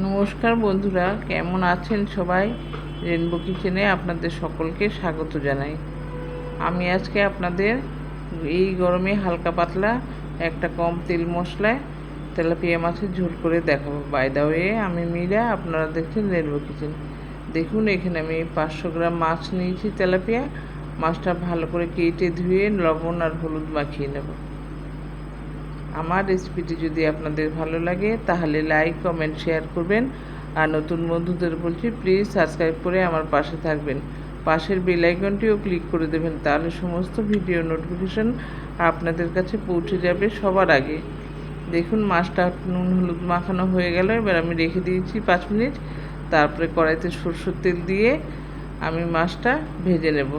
নমস্কার বন্ধুরা, কেমন আছেন সবাই? রেনবো কিচেনে আপনাদের সকলকে স্বাগত জানাই। আমি আজকে আপনাদের এই গরমে হালকা পাতলা একটা কম তেল মশলায় তেলাপিয়া মাছের ঝোল করে দেখাবো। বাই হয়ে আমি মীরা, আপনারা দেখছেন রেনবো কিচেন দেখুন, এখানে আমি পাঁচশো গ্রাম মাছ নিয়েছি তেলাপিয়া। মাছটা ভালো করে কেটে ধুয়ে লবণ আর হলুদ মাখিয়ে নেব। আমার রেসিপিটি যদি আপনাদের ভালো লাগে, তাহলে লাইক কমেন্ট শেয়ার করবেন। আর নতুন বন্ধুদের বলছি প্লিজ সাবস্ক্রাইব করে আমার পাশে থাকবেন। পাশের বেল আইকনটিও ক্লিক করে দেবেন, তাহলে সমস্ত ভিডিও নোটিফিকেশন আপনাদের কাছে পৌঁছে যাবে সবার আগে। দেখুন, মাছটা নুন হলুদ মাখানো হয়ে গেল, এবার আমি রেখে দিয়েছি পাঁচ মিনিট। তারপরে কড়াইতে সরষের তেল দিয়ে আমি মাছটা ভেজে নেব।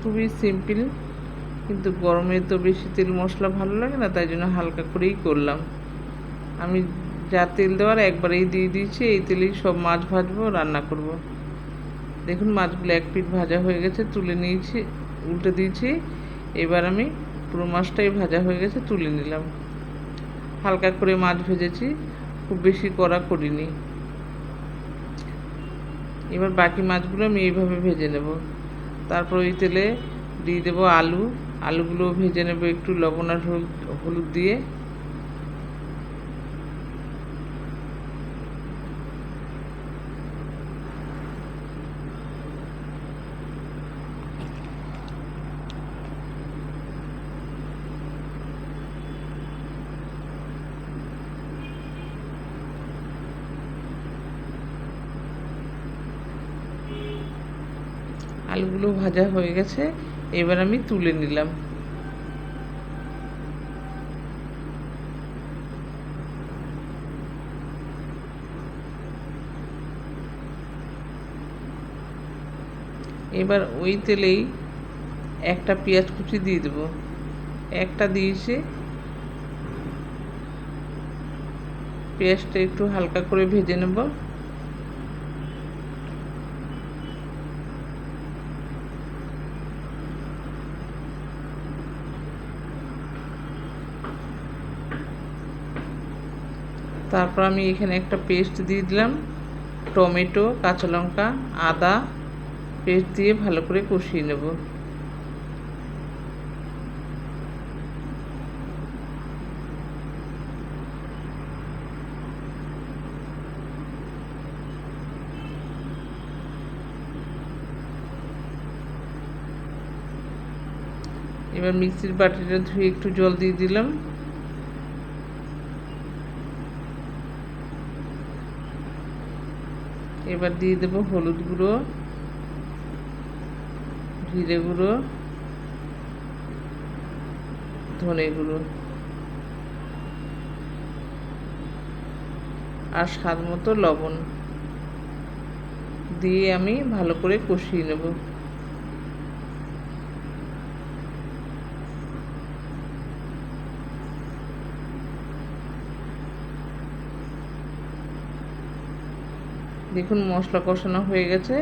খুবই সিম্পল কিন্তু গরমে তো বেশি তেল মশলা ভালো লাগে না, তাই জন্য হালকা করেই করলাম। আমি যা তেল দেওয়ার একবারেই দিয়ে দিয়েছি, এই তেলেই সব মাছ ভাজবো, রান্না করব। দেখুন মাছগুলো এক পিঠ ভাজা হয়ে গেছে, তুলে নিয়েছি, উল্টে দিয়েছি। এবার আমি পুরো মাছটাই ভাজা হয়ে গেছে, তুলে নিলাম। হালকা করে মাছ ভেজেছি, খুব বেশি কড়া করিনি। এবার বাকি মাছগুলো আমি এইভাবে ভেজে নেব। তারপর ওই তেলে দিয়ে দেবো আলু। আলুগুলো ভেজে নেব একটু লবণ আর হলুদ দিয়ে। আলুগুলো ভাজা হয়ে গেছে। এবার আমি তুলে নিলাম। এবার ওই তেলেই একটা পেঁয়াজ কুচি দিয়ে দেবো। একটা দিয়েছি পেঁয়াজটা একটু হালকা করে ভেজে নেব। তারপর আমি এখানে একটা পেস্ট দিয়ে দিলাম। টমেটো, কাঁচা লঙ্কা, আদা পেস্ট দিয়ে ভালো করে কষিয়ে নেব। এবার মিক্সির বাটিটা ধুয়ে একটু জল দিয়ে দিলাম। এবার দিয়ে দেবো হলুদ গুঁড়ো, জিরে গুঁড়ো, ধনে গুঁড়ো। আর স্বাদ মতো লবণ দিয়ে আমি ভালো করে কষিয়ে নেব। দেখুন মশলা কষানো হয়ে গেছে।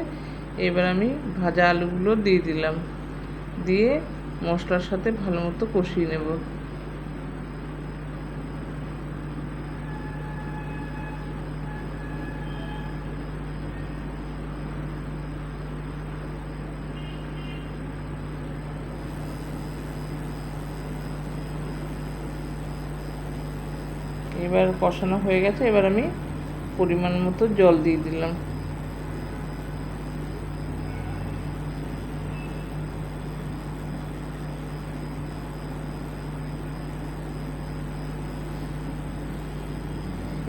এবার আমি ভাজা আলুগুলো দিয়ে দিলাম। দিয়ে মশলার সাথে ভালো মতো কষিয়ে নেব। এবার কষানো হয়ে গেছে। এবার আমি পরিমাণ মতো জল দিয়ে দিলাম।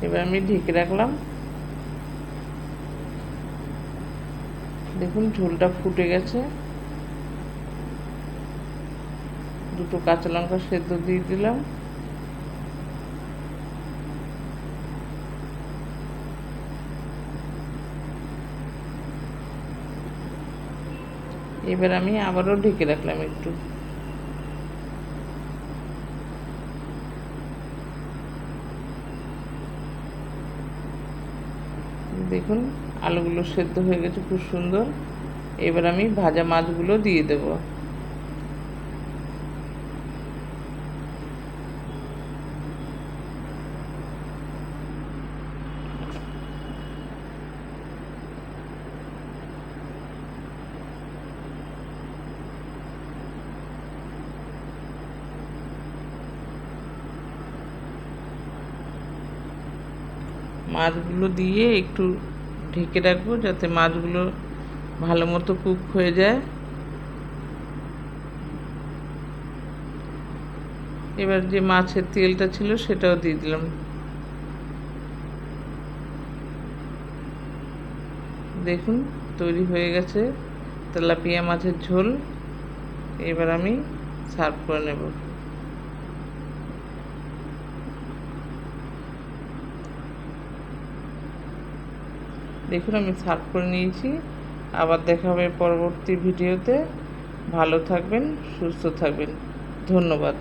এবার আমি ঢেকে রাখলাম। দেখুন, ঝোলটা ফুটে গেছে। দুটো কাঁচা লঙ্কা সেদ্ধ দিয়ে দিলাম। এবার আমি আবারও ঢেকে রাখলাম একটু। দেখুন, আলুগুলো সেদ্ধ হয়ে গেছে, খুব সুন্দর। এবার আমি ভাজা মাছগুলো দিয়ে দেব। মাছগুলো দিয়ে একটু ঢেকে রাখব যাতে মাছগুলো ভালো মতো কুক হয়ে যায়। এবার যে মাছের তেলটা ছিল সেটাও দিয়ে দিলাম। দেখুন, তৈরি হয়ে গেছে তেলাপিয়া মাছের ঝোল। এবার আমি সার্ভ করে নেব। দেখুন, আমি সার্ভ করে নিয়েছি। আবার দেখা হবে পরবর্তী ভিডিওতে। ভালো থাকবেন, সুস্থ থাকবেন। ধন্যবাদ।